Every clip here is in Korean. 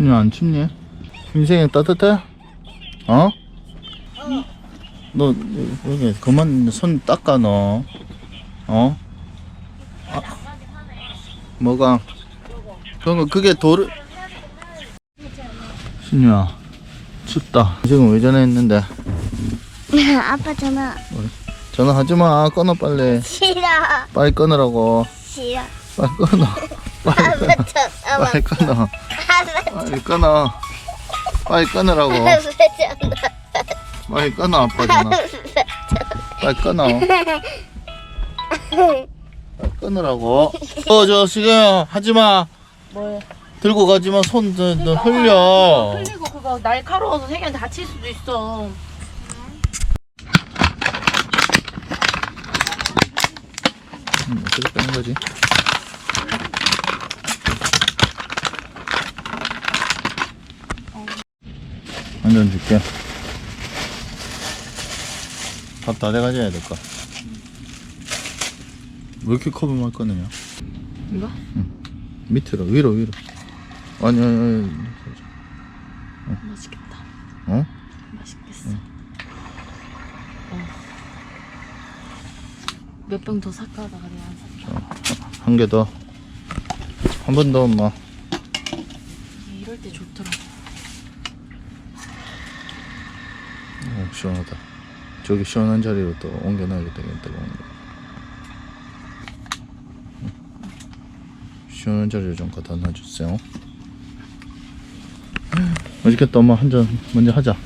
신유 안 춥니? 인생이 따뜻해? 어? 너 여기 그만 손 닦아 너. 어? 아, 뭐가? 그거 그게 도르. 신유야 춥다. 지금 왜 전화했는데? 아빠 전화 전화하지 마. 끊어 빨리. 싫어 빨리 끊으라고. 싫어 빨리 끊어. 빨리 끊어. 빨리 끊어. 빨리 끊어. 빨리 끊으라고. 빨리 끊어 아빠 전화. 빨리 끊어. 빨리 끊으라고. 어, 저 지금 하지 마. 뭐해? 들고 가지 마. 손 저, 저 흘려. 흘리고 그거 날카로워서 세견 다칠 수도 있어. 음, 어떻게 빼는 거지? 완전 줄게. 밥 다 돼가져야 될 거. 왜 이렇게 컵을 말 꺼내냐? 이거? 밑으로 위로 위로. 아니 아니 아니. 맛있겠다. 어? 맛있겠어. 어. 몇병더 살까 하다가 내가. 한 개 더. 한 번 더 엄마. 이럴 때 좋더라. 오, 시원하다. 저기 시원한 자리로 또 옮겨놔야 되겠다. 옮겨. 응. 시원한 자리로 좀 갖다 놔주세요. 맛있겠다. 엄마 한 잔 먼저 하자.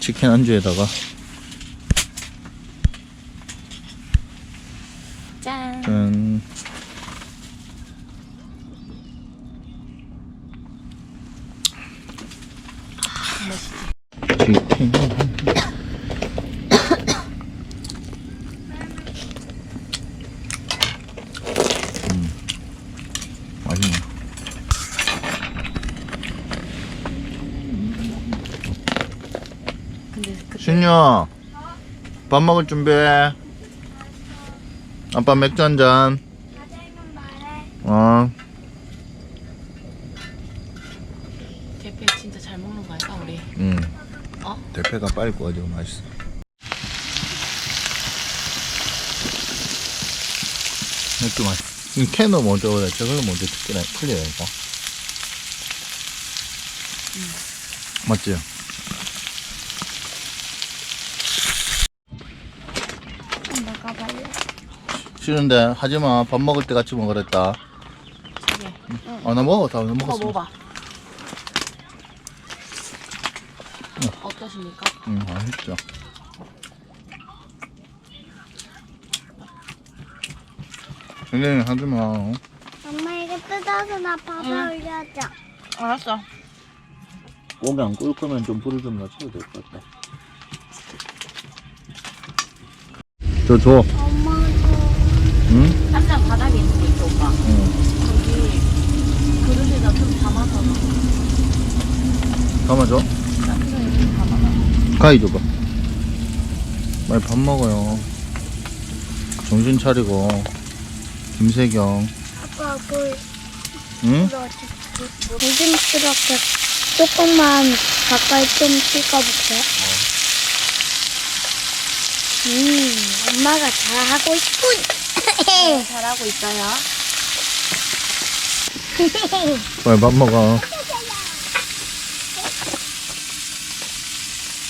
치킨 안주에다가 짠. 짠. 치킨. 음, 맛있네. 근데 그 신유야, 밥 먹을 준비해. 아빠 맥주 한 잔. 어. 대패 진짜 잘 먹는 거 아닐까 우리? 응. 어? 대패가 빨리 구워지고 맛있어. 맥주 맛있어. 이 캔을 먼저 그래. 저걸로 먼저 틀려야 이거. 맞지? 싫은데 하지마. 밥 먹을 때 같이 먹으랬다. 저기 아, 나 먹어. 다 먹어 먹었어. 먹어 봐. 어떠십니까? 응, 맛있죠. 굉장히 하지마. 엄마 이거 뜯어서 나 밥에 응. 올려줘 알았어. 고기 안 끓을 거면 좀 불을 좀 낮춰도 될 것 같아. 저 줘. 엄마도 응? 쌈장 바닥에 있는 거 있죠 오빠? 응. 저기 그릇에다 좀 담아서 넣어. 담아줘. 쌈장 좀 담아놔. 가위 줘봐. 빨리 밥 먹어요. 정신 차리고. 김세경. 아빠 물 응? 조심스럽게 조금만 가까이 좀 찍어볼게 음 엄마가 잘하고 있군 네, 잘하고 있어요. 빨리 밥 먹어.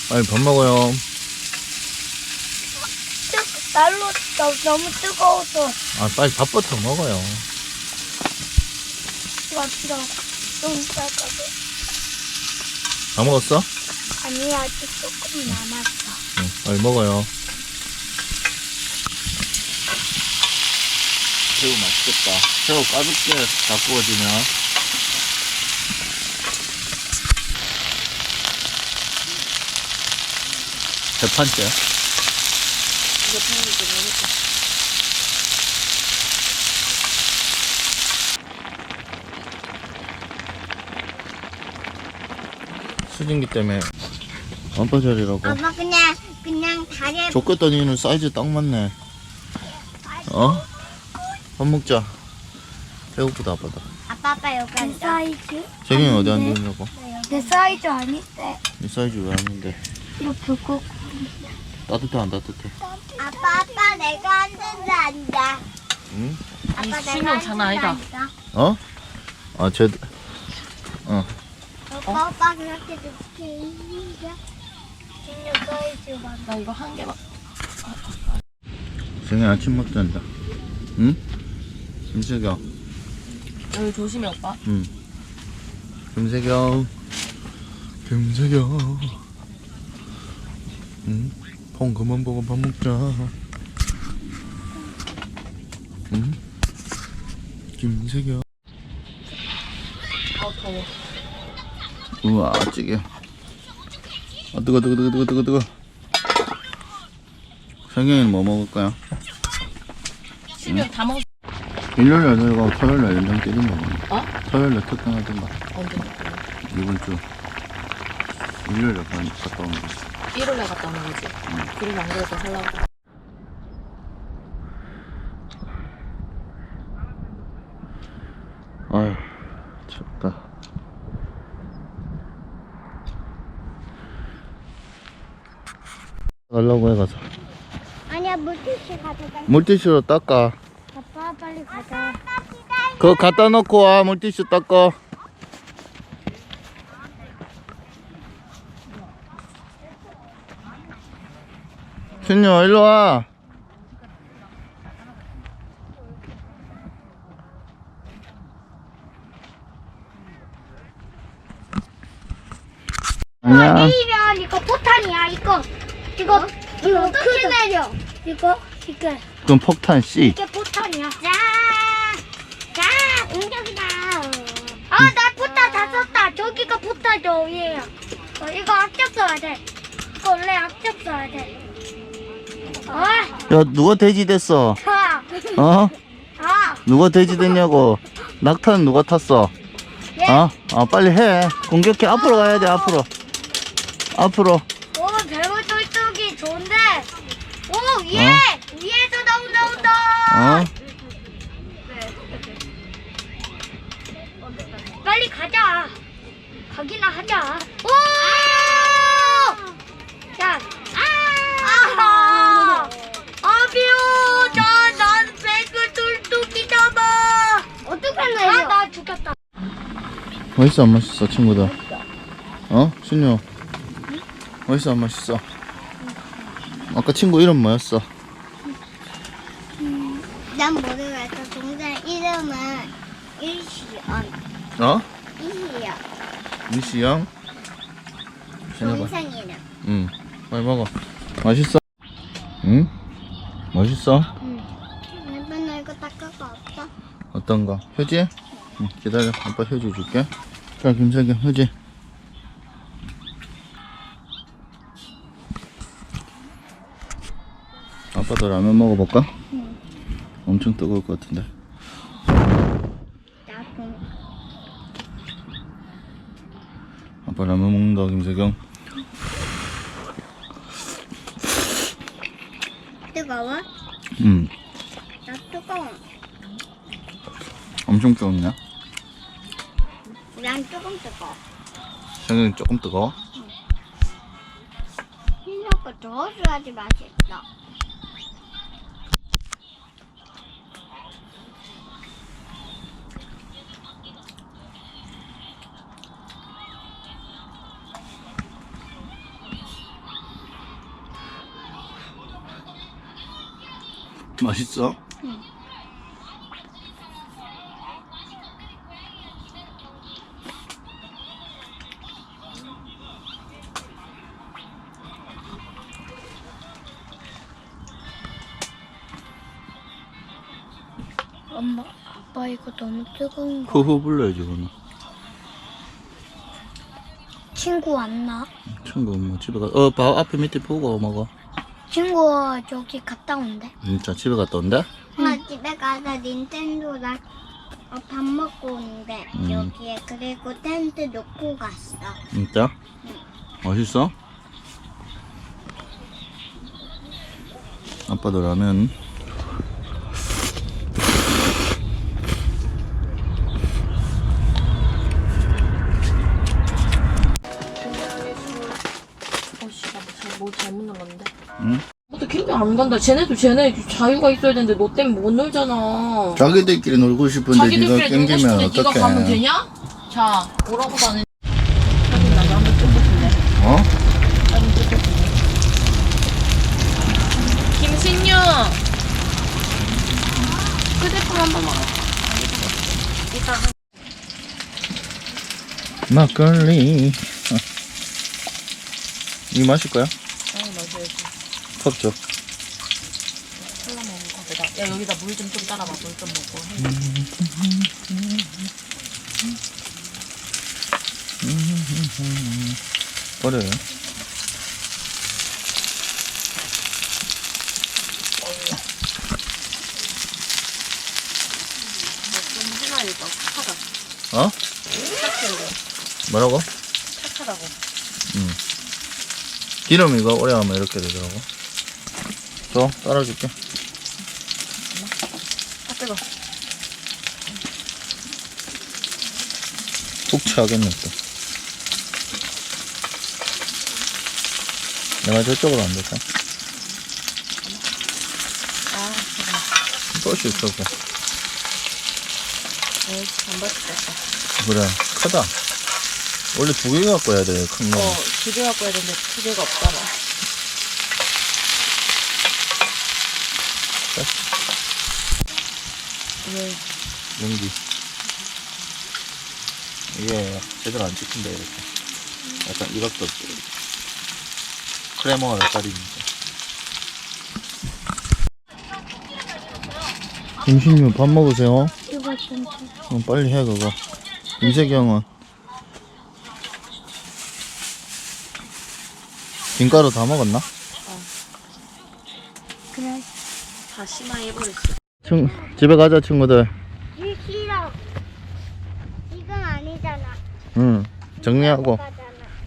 빨리 밥 먹어요. 날로 너, 너무 뜨거워서 아, 빨리 밥부터 먹어요. 왔어 좀 따가워 다 먹었어? 아니 아직 조금 남았어 응, 빨리 먹어요. 새우 맛있겠다. 새우 가볍게 다 구워지면. 좀 해볼게. 수증기 때문에 자리라고. 엄마 그냥 그냥 다리에 줬겠더니는 사이즈 딱 맞네. 어? 밥 먹자. 배고프다 아빠다 아빠 아빠 여기 그 앉아. 사이즈? 세경이 어디 앉으려고? 내 사이즈 아닌데. 이 사이즈 왜 하는데 이렇게 꼭. 따뜻해 안 따뜻해? 아빠 아빠 내가 앉는데 앉아. 응? 이 아빠 신용 장난 아니다. 앉아. 어? 아 쟤, 어 오빠 오빠 그렇게 늦게 사이즈만. 나 이거 한 개만. 세경이 아침 먹자 한다 응? 김세경 여기 조심해 오빠. 응 김세경 김세경 응? 폰 그만 보고 밥 먹자 응? 김세경 아 더워. 우와 찌개 아 뜨거 뜨거 뜨거 뜨거 뜨거 뜨거 세경이는 뭐 먹을 거야? 신용 다 먹. 일요일에 내가 토요일에 연장 때리면 어? 토요일에 특강 하든가 언제? 이번 주 일요일에 가- 갔다 오는 거지 1월에 갔다 오는 거지. 그리고 안 그래도 하려고. 아휴 춥다 가려고 해가서 아니야 물티슈 가져가. 물티슈로 닦아. 그거 갖다 놓고 와 물티슈 닦아 신유 일로 와. 안녕. 내리면 이거 포탄이야 이거. 이거 이거 어떻게 내려? 이거 이거. 그럼 폭탄 C. 이게 포탄이야. 자, 자 공격이다. 아나 포탄 다 썼다. 저기가 포탄이죠 얘야. 어, 이거 앞접 써야 돼. 이거 원래 앞접 써야 돼. 아, 야 누가 돼지 됐어 자, 어? 아, 누가 돼지 됐냐고 낙타는 누가 탔어 예. 어? 어 빨리 해 공격해 앞으로 가야 돼 앞으로 앞으로 오, 별거 쫄쫄기 좋은데. 오, 위에 어? 위에서 나온다 온다. 어? 하자. 오! 자, 아! 아비오, 나, 난 배그 뚫뚫기 잡아. 어떻게 내려? 아, 나 죽였다. 맛있어 안 맛있어 친구들 어? 신유 맛있어 안 맛있어 아까 친구 이름 뭐였어? 난 모르겠어. 동생 이름은 일시연. 어? 일시연. 미시영 신유봐 동생 이름. 응 빨리 먹어 맛있어? 응? 맛있어? 맨날 이거 닦을 거 없어? 어떤 거? 휴지? 응, 기다려. 아빠 휴지 줄게. 자, 김석영, 휴지. 아빠도 라면 먹어볼까? 엄청 뜨거울 것 같은데. 나도. 아빠 라면 먹는다, 김석영. 뜨거워? 응, 나 뜨거워. 엄청 뜨겁냐? 난 조금 뜨거워. 석영이 조금 뜨거워? 흰색거 저어줘야지 맛있어. 맛있어? 엄마, 아빠 이거 너무 뜨거운 거. 후후 불러야지, 그러면. 친구 왔나? 친구 엄마 집에 가, 어, 봐, 앞에 밑에 보고 먹어. 친구 저기 갔다 온대. 진짜 집에 갔다 온대? 나 집에 가서 닌텐도랑 어, 밥 먹고 온대. 음. 여기에 그리고 텐트 놓고 갔어. 진짜? 맛있어? 아빠도 라면 간다. 쟤네도 쟤네 자유가 있어야 되는데 너 때문에 못 놀잖아. 자기들끼리 놀고 싶은데 네가 자기들끼리 놀고 땡기면 싶은데 네가 가면 어떡해 되냐? 자, 나도 한번 찍어볼래. 어? 사진 찍어볼래. 김신유. 휴대폰 한 번만. 이따 막걸리 어. 이 마실 거야? 한번 넣어줘야지. 컵 줘. 야 여기다 물 좀 좀 따라봐. 물 좀 먹고. 해. 버려요 좀 해놔야 겠다 착하다. 어? 뭐라고? 착하다고. 기름 이거 오래 하면 이렇게 되더라고 줘 따라줄게 아 뜨거. 푹 취하겠네 또 내가 저쪽으로 안 될까? 아 잠깐만. 또시 있어고 에이 안 맛있겠다. 그래 크다 원래 두 개 갖고 해야 돼 큰 거. 어, 두 개 갖고 해야 되는데 두 개가 없잖아. 왜? 연기 이게 제대로 안 찍힌다 이렇게 약간 이 각도 크레모가 몇 달이니까 김신유 밥 먹으세요 이거 진짜. 어, 빨리 해 그거 형은 김가루 다 먹었나? 그래. 다 심하게 해버렸어. 친, 집에 가자 친구들 이 싫어. 이건 아니잖아. 응 정리하고 가잖아.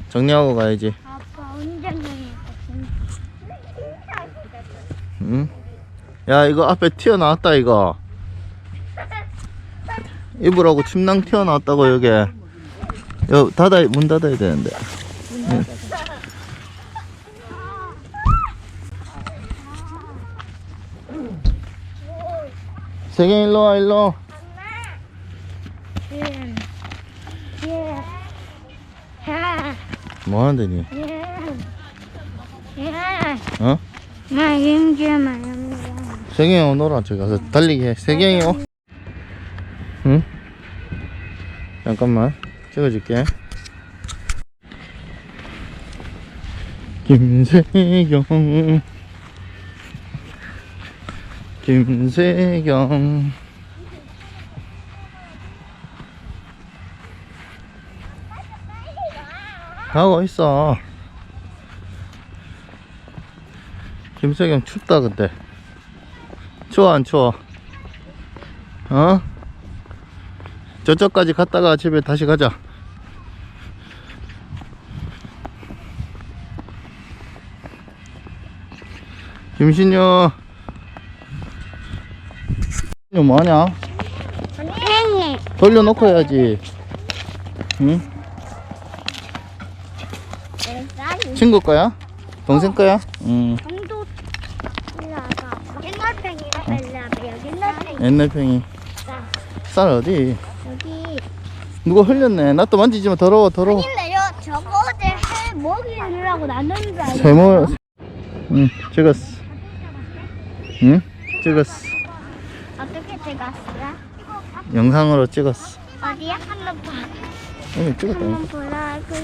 정리하고 가야지 아빠 운전면허 응? 야 이거 앞에 튀어나왔다 이거 입으라고 침낭 튀어나왔다고 여기 여 닫아 문 닫아야 되는데 응. 세경 일로 와 일로. 뭐 하는데 니. 어? 나 임지마 임지마. 세경이 형 놀아 저기 가서 달리기 해 세경이 오 응? 잠깐만 찍어줄게 김세경 김세경. 가고 있어. 김세경 춥다 근데. 추워 안 추워? 어? 저쪽까지 갔다가 집에 다시 가자. 김신유 신유 뭐하냐? 선생님. 돌려놓고 해야지 응? 친구 거야? 동생 거야? 응. 옛날 팽이. 옛날 팽이 쌀 어디? 여기. 누가 흘렸네 나 또 만지지 마 더러워 더러워 근데요 저거 어제 해 먹이느라고 나눈 줄 알고. 세모 응 찍었어 응 찍었어 찍었어요? 영상으로 찍었어 어디야? 한번 봐. 응 찍었다 한번 보라고.